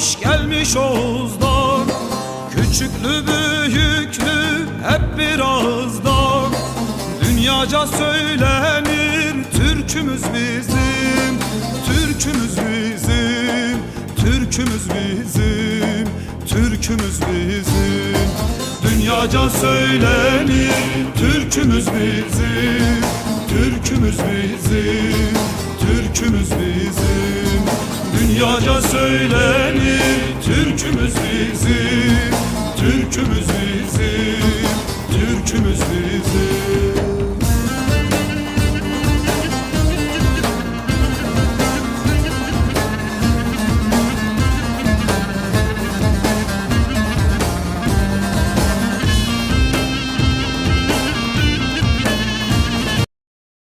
Hoş gelmiş Oğuzlar Küçüklü büyüklü hep bir ağızda Dünyaca söylenir Türkümüz bizim Türkümüz bizim Türkümüz bizim Türkümüz bizim. Dünyaca söylenir Türkümüz bizim Türkümüz bizim. Dünyaca söylenir Türkümüz bizim Türkümüz bizim Türkümüz bizim